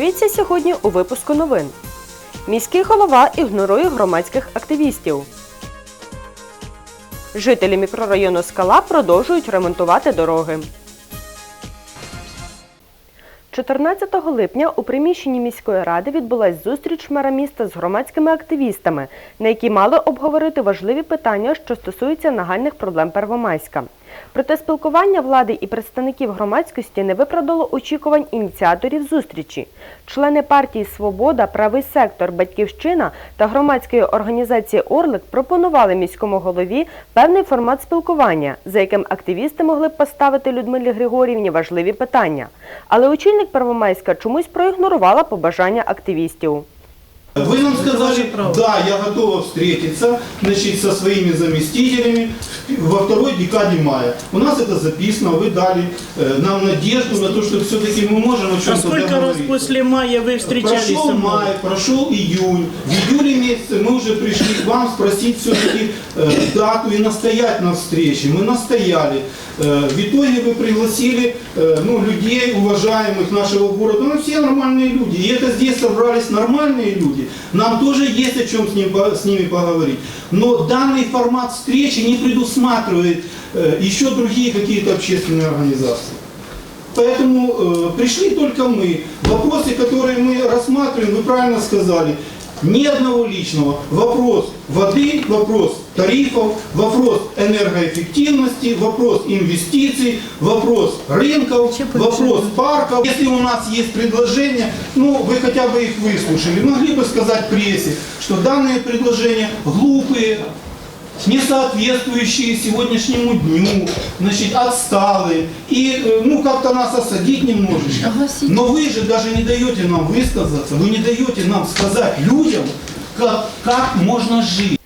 Дивіться сьогодні у випуску новин. Міський голова ігнорує громадських активістів. Жителі мікрорайону Скала продовжують ремонтувати дороги. 14 липня у приміщенні міської ради відбулась зустріч мера міста з громадськими активістами, на якій мали обговорити важливі питання, що стосуються нагальних проблем Первомайська. Проте спілкування влади і представників громадськості не виправдало очікувань ініціаторів зустрічі. Члени партії Свобода, Правий сектор, Батьківщина та громадської організації Орлик пропонували міському голові певний формат спілкування, за яким активісти могли б поставити Людмилі Григорівні важливі питання. Але очільник Первомайська чомусь проігнорувала побажання активістів. Вы нам сказали, да, я готова встретиться значит, со своими заместителями во второй декаде мая. У нас это записано, вы дали э, нам надежду на то, что все-таки мы можем о А чем-то сколько раз договориться. после мая вы встречались Прошел со мной? май, прошел июнь. В июле месяце мы уже пришли к вам спросить все-таки э, дату и настоять на встрече. Мы настояли. Э, в итоге вы пригласили э, ну, людей, уважаемых нашего города. Ну, все нормальные люди. И это здесь собрались нормальные люди. Нам тоже есть о чем с, ним, по- с ними поговорить. Но данный формат встречи не предусматривает э, еще другие какие-то общественные организации. Поэтому э, пришли только мы. Вопросы, которые мы рассматриваем, вы правильно сказали, ни одного личного. Вопрос воды, вопрос тарифов, вопрос энергоэффективности, вопрос инвестиций, вопрос рынков, вопрос парков. Если у нас есть предложения, ну вы хотя бы их выслушали, могли бы сказать прессе, что данные предложения глупые, не соответствующие сегодняшнему дню, значит, отсталые, и э, ну как-то нас осадить немножечко. Но вы же даже не даете нам высказаться, вы не даете нам сказать людям, как, как можно жить.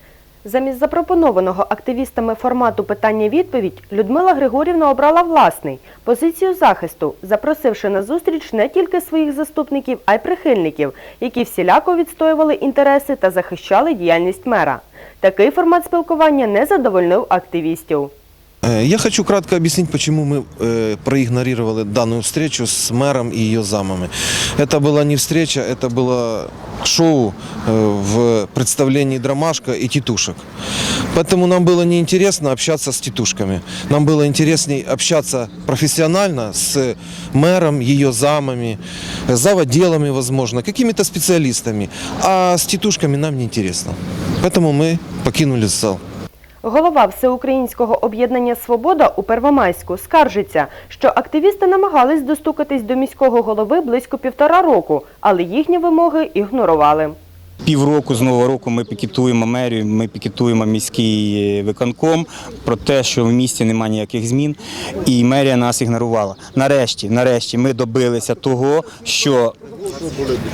Замість запропонованого активістами формату питання-відповідь Людмила Григорівна обрала власний позицію захисту, запросивши на зустріч не тільки своїх заступників, а й прихильників, які всіляко відстоювали інтереси та захищали діяльність мера. Такий формат спілкування не задовольнив активістів. Я хочу кратко объяснить, почему мы проигнорировали данную встречу с мэром и ее замами. Это была не встреча, это было шоу э, в представлении Драмашка и Титушек. Поэтому нам было неинтересно общаться с титушками. Нам было интересней общаться профессионально с мэром, ее замами, заводелами, возможно, какими-то специалистами. А с титушками нам неинтересно. Поэтому мы покинули зал. Голова Всеукраїнського об'єднання Свобода у Первомайську скаржиться, що активісти намагались достукатись до міського голови близько півтора року, але їхні вимоги ігнорували. Півроку з нового року ми пікетуємо мерію, ми пікетуємо міський е, виконком про те, що в місті немає ніяких змін, і мерія нас ігнорувала. Нарешті, нарешті, ми добилися того, що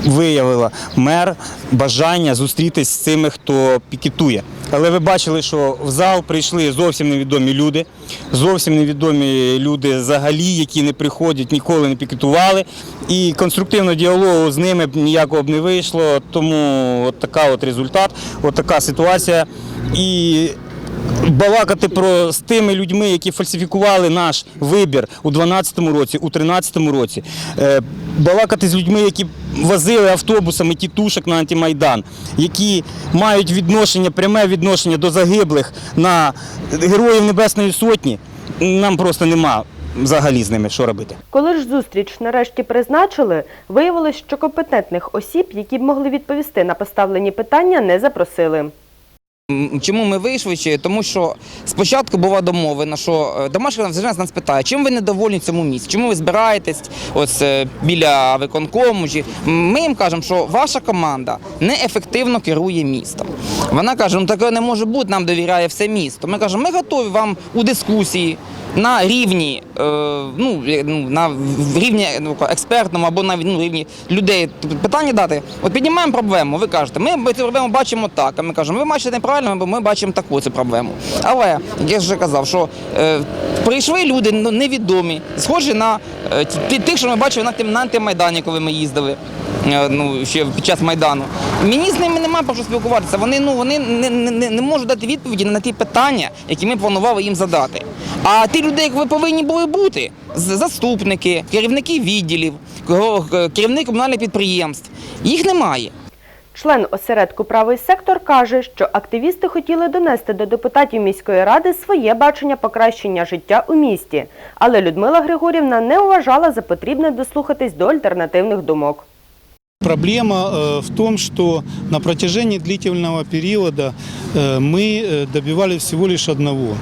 виявила мер бажання зустрітись з цими, хто пікетує. Але ви бачили, що в зал прийшли зовсім невідомі люди, зовсім невідомі люди взагалі, які не приходять, ніколи не пікетували. І конструктивного діалогу з ними ніякого б не вийшло. Тому от така от результат, от така ситуація. І балакати про з тими людьми, які фальсифікували наш вибір у 2012 році, у 2013 році, е, балакати з людьми, які возили автобусами тітушок на антимайдан, які мають відношення, пряме відношення до загиблих на героїв Небесної Сотні. Нам просто нема взагалі з ними що робити. Коли ж зустріч нарешті призначили, виявилось, що компетентних осіб, які б могли відповісти на поставлені питання, не запросили. Чому ми вийшли? Чи тому, що спочатку була домовлена, що е, домашня завжди нас питає, чим ви недовольні цьому місці? Чому ви збираєтесь ось е, біля виконкому? Ми їм кажемо, що ваша команда неефективно керує містом. Вона каже, ну таке не може бути, нам довіряє все місто. Ми кажемо, ми готові вам у дискусії. На рівні, е, ну, ну, на рівні ну, експертному або на ну, рівні людей питання дати. От піднімаємо проблему. Ви кажете, ми цю проблему бачимо так. А ми кажемо, ви бачите неправильно, бо ми бачимо таку цю проблему. Але я вже казав, що е, прийшли люди невідомі, схожі на е, тих, що ми бачили на, на антимайдані, коли ми їздили. е, ну, ще під час Майдану. Мені з ними нема про що спілкуватися. Вони, ну, вони не, не, не можуть дати відповіді на ті питання, які ми планували їм задати. А ті люди, як ви повинні були бути, з- заступники, керівники відділів, ко- керівник комунальних підприємств, їх немає. Член осередку Правий сектор каже, що активісти хотіли донести до депутатів міської ради своє бачення покращення життя у місті, але Людмила Григорівна не вважала за потрібне дослухатись до альтернативних думок. Проблема э, в том, что на протяжении длительного периода э, мы э, добивали всего лишь одного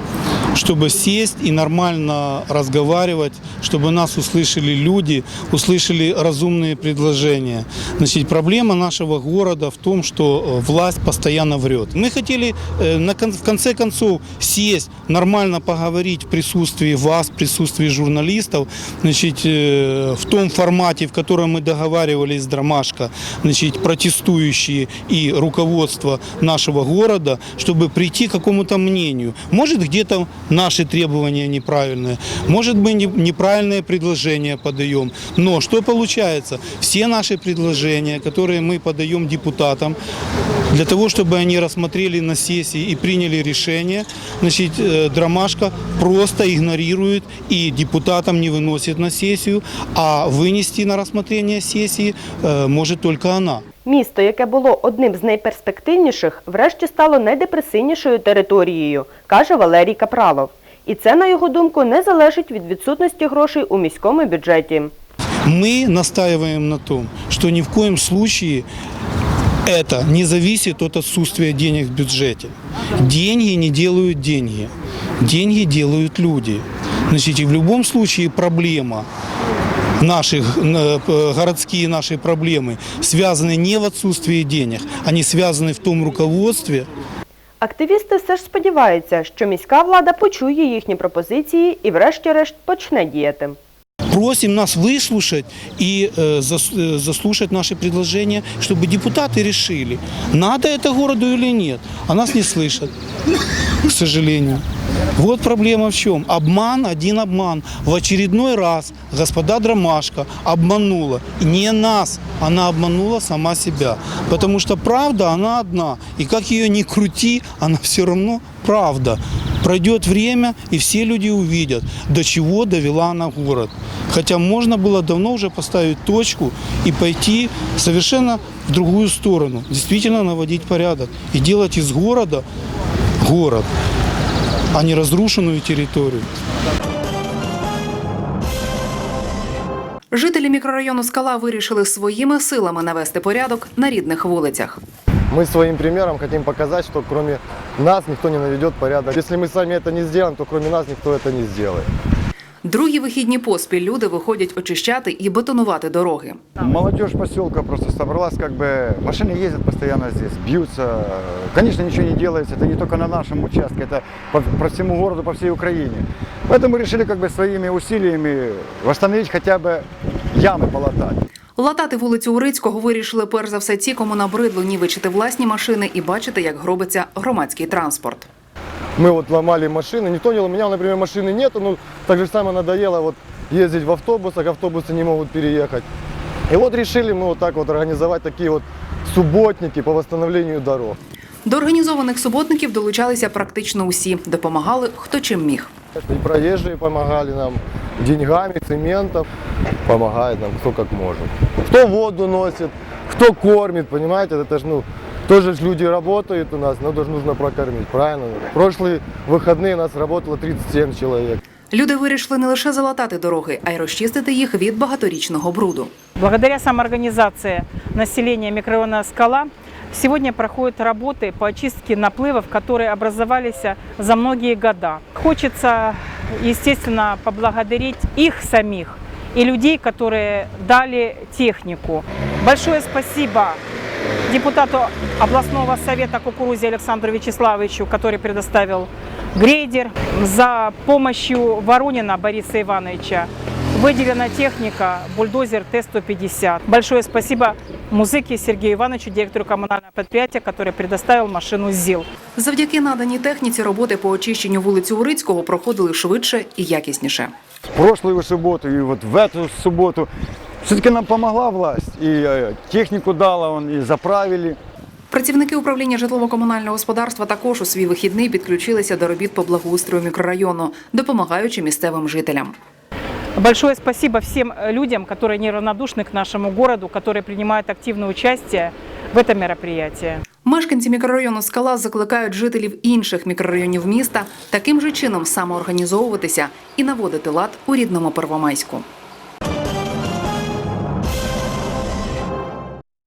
чтобы сесть и нормально разговаривать, чтобы нас услышали люди, услышали разумные предложения. Значит, проблема нашего города в том, что э, власть постоянно врет. Мы хотели э, на кон- в конце концов сесть, нормально поговорить в присутствии вас, в присутствии журналистов, значит, э, в том формате, в котором мы договаривались с Дромашко, значит, протестующие и руководство нашего города, чтобы прийти к какому-то мнению. Может, где-то наши требования неправильные, может быть, не- неправильные предложения подаем. Но что получается? Все наши предложения, которые мы подаем депутатам, для того, чтобы они рассмотрели на сессии и приняли решение, значит, э, Дромашко просто игнорирует и депутатам не выносит на сессию, а вынести на рассмотрение сессии э, может только она. Місто, яке було одним з найперспективніших, врешті стало найдепресивнішою територією, каже Валерій Капралов. І це, на його думку, не залежить від відсутності грошей у міському бюджеті. Мы настаиваем на том, что ни в коем случае это не зависит от отсутствия денег в бюджете. Деньги не делают деньги. Деньги делают люди. Значит, и в любом случае проблема наших, э, п- городские наши проблемы связаны не в отсутствии денег, они связаны в том руководстве, Активісти все ж сподіваються, що міська влада почує їхні пропозиції і врешті-решт почне діяти. Просим нас выслушать и э, зас- э, заслушать наши предложения, чтобы депутаты решили, надо это городу или нет. А нас не слышат, к сожалению. Вот проблема в чем. Обман, один обман. В очередной раз господа Дромашко обманула. И не нас, она обманула сама себя. Потому что правда, она одна. И как ее ни крути, она все равно правда. Пройдет время, и все люди увидят, до чего довела она город. Хотя можно было давно уже поставить точку и пойти совершенно в другую сторону. Действительно наводить порядок. И делать из города город, а не разрушенную территорию. Жителі мікрорайону Скала вирішили своїми силами навести порядок на рідних вулицях. Мы своим примером хотим показать, что кроме нас никто не наведет порядок. Если мы сами это не сделаем, то кроме нас никто это не сделает. Другі вихідні поспіль люди виходять очищати і бетонувати дороги. Молодежь поселка просто собралась, как бы машины ездят постоянно здесь, бьются. Конечно, ничего не делается, это не только на нашем участке, это по, по всему городу, по всей Украине. Поэтому решили как бы своими усилиями восстановить хотя бы ямы полатать. Латати вулицю Урицького вирішили перш за все ті, кому набридло нівечити власні машини і бачити, як гробиться громадський транспорт. Мы вот ломали машины, никто не ломал. У меня, например, машины нету, ну так же самое надоело вот ездить в автобусах, автобусы не могут переехать. И вот решили мы вот так вот организовать такие вот субботники по восстановлению дорог. До організованих суботників долучалися практично усі, допомагали хто чим міг. И проезжие помогали нам деньгами, цементом. Помогает нам кто как может. Кто воду носит, кто кормит, понимаете? Это ж, ну, тоже ж люди работают у нас, надо же нужно прокормить, правильно? В прошлые выходные у нас работало 37 человек. Люди вирішили не лише залатати дороги, а й розчистити їх від багаторічного бруду. Благодаря самоорганизации населения микрорайона «Скала» сегодня проходят работы по очистке наплывов, которые образовались за многие года. Хочется, естественно, поблагодарить их самих и людей, которые дали технику. Большое спасибо депутату областного совета Кукурузе Александру Вячеславовичу, который предоставил грейдер. За помощью Воронина Бориса Ивановича выделена техника бульдозер Т-150. Большое спасибо музыке Сергею Ивановичу, директору коммунального предприятия, который предоставил машину ЗИЛ. Завдяки наданій техніці роботи по очищенню вулиці Урицького проходили швидше і якісніше. В прошлую субботу и вот в эту субботу Все-таки нам помогла власть, и э, технику дала он, и заправили. Працівники управління житлово-комунального господарства також у свій вихідний підключилися до робіт по благоустрою мікрорайону, допомагаючи місцевим жителям. Большое спасибо всем э, людям, которые неравнодушны к нашему городу, которые принимают активное участие в этом мероприятии. Мешканці мікрорайону Скала закликають жителів інших мікрорайонів міста таким же чином самоорганізовуватися і наводити лад у рідному Первомайську.